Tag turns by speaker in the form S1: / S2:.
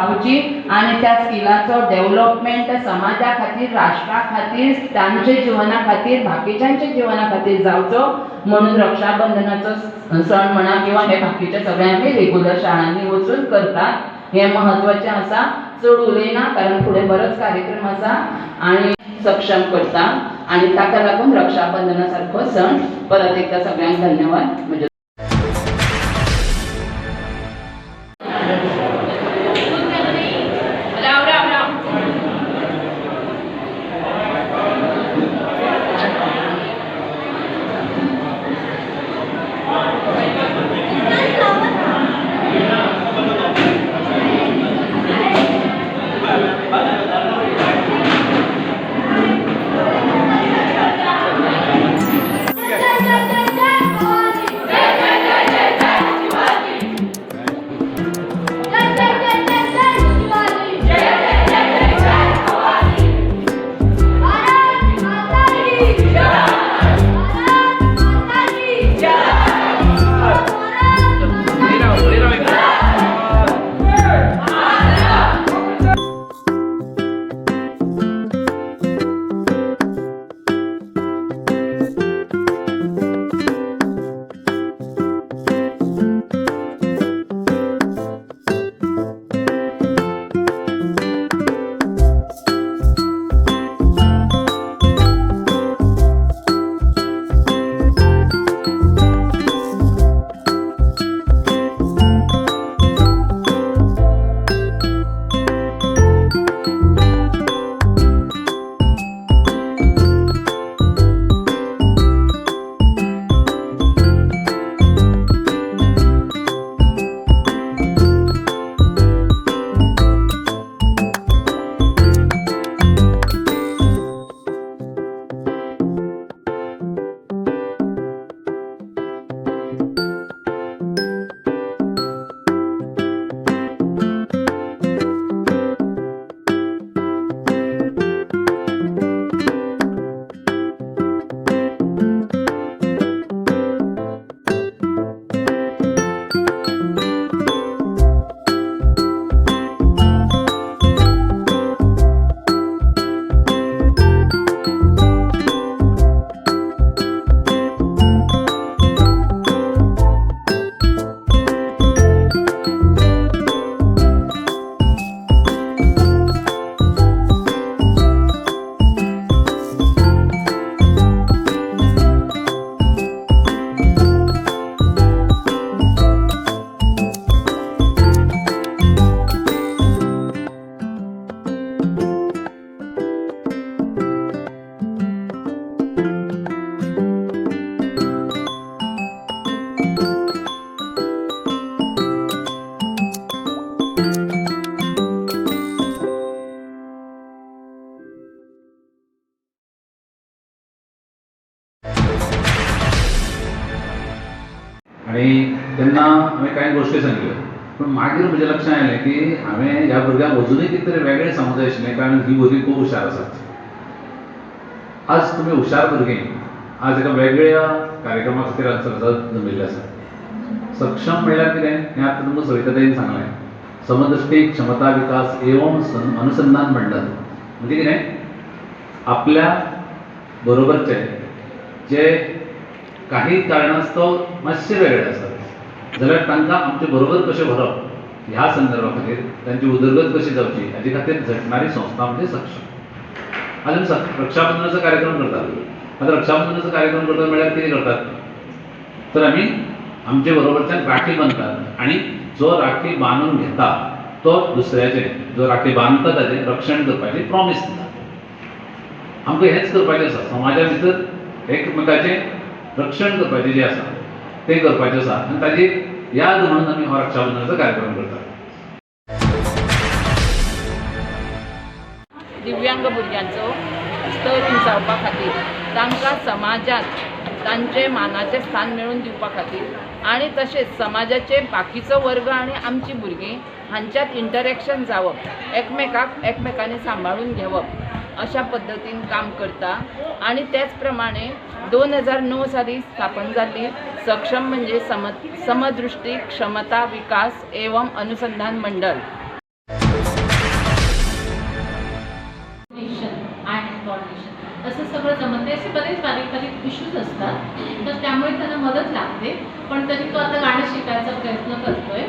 S1: पावची आणि त्या स्किलाचो डेव्हलपमेंट समाजा खातीर राष्ट्रा खातीर तांचे जिवना खातीर बाकीच्यांच्या जिवना खातीर जावचो म्हणून रक्षाबंधनाचो सण म्हणा किंवा हे बाकीचे सगळे आमी रेग्युलर शाळांनी वचून करतात. हे म्हत्वाचें आसा चड उलयना कारण फुडें बरोच कार्यक्रम आसा आणि सक्षम करता. आणि ताका लागून रक्षाबंधना सारको सण परत एकदा सगळ्यांक धन्यवाद. म्हणजे
S2: हांवें कांय गोश्टी सांगल्यो पूण मागीर म्हज्या लक्षांत आयलें की हांवें ह्या भुरग्यांक अजुनूय कितें तरी वेगळें सांगूंक जाय आशिल्लें कारण ही भुरगीं खूब हुशार आसात आज तुमी हुशार भुरगीं आज एका वेगळ्या कार्यक्रमा खातीर आज सगळं जमिल्ले आसा सक्षम म्हणल्यार कितें हें आतां तुमकां सविताताईन सांगलें समदृष्टी क्षमता विकास एवं अनुसंधान म्हणटात म्हणजे कितें आपल्या बरोबरचे जे काही कारणास्तव मातशे वेगळे आसात जाल्यार तांकां आमचे बरोबर कशें व्हरप ह्या संदर्भा खातीर तांची उदरगत कशी जावची? हाचे खातीर झटणारी संस्था म्हणजे सक्षम. आज आमी रक्षाबंधनाचो कार्यक्रम करतात. आतां रक्षाबंधनाचो कार्यक्रम करतात म्हळ्यार कितें करतात? तर आमी आमचे बरोबरच्यान राखी बांदतात आनी जो राखी बांदून घेता तो दुसऱ्याचे जो राखी बांदता ताचे रक्षण करपाची प्रॉमिस दिता आमकां हेंच करपाचें आसा समाजा भितर एकमेकाचें रक्षण करपाचें जें आसा तें करपाचें आसा आनी ताजी याद म्हणून आमी हो रक्षाबंधनाचो कार्यक्रम करतात
S1: दिव्यांग भुरग्यांचो स्तर उंचावपा खातीर तांकां समाजांत तांचे मानाचें स्थान मेळून दिवपा खातीर आनी तशेंच समाजाचे बाकीचो वर्ग आनी आमची भुरगीं हांच्यात इंटरॅक्शन जावप एकमेकाक एकमेकांनी सांबाळून घेवप अशा पद्दतीन काम करता. आणि त्याच प्रमाणे दोन हजार णव साली स्थापन जाल्ली सक्षम म्हणजे सम समदृष्टी क्षमता विकास एवं अनुसंधान मंडळ.
S3: असं सगळं जमत असे बरेच बारीक बारीक इश्यूज असतात. तर त्यामुळे त्यांना मदत लागते. पण तरी तो आता गाणं शिकायचा प्रयत्न करतोय.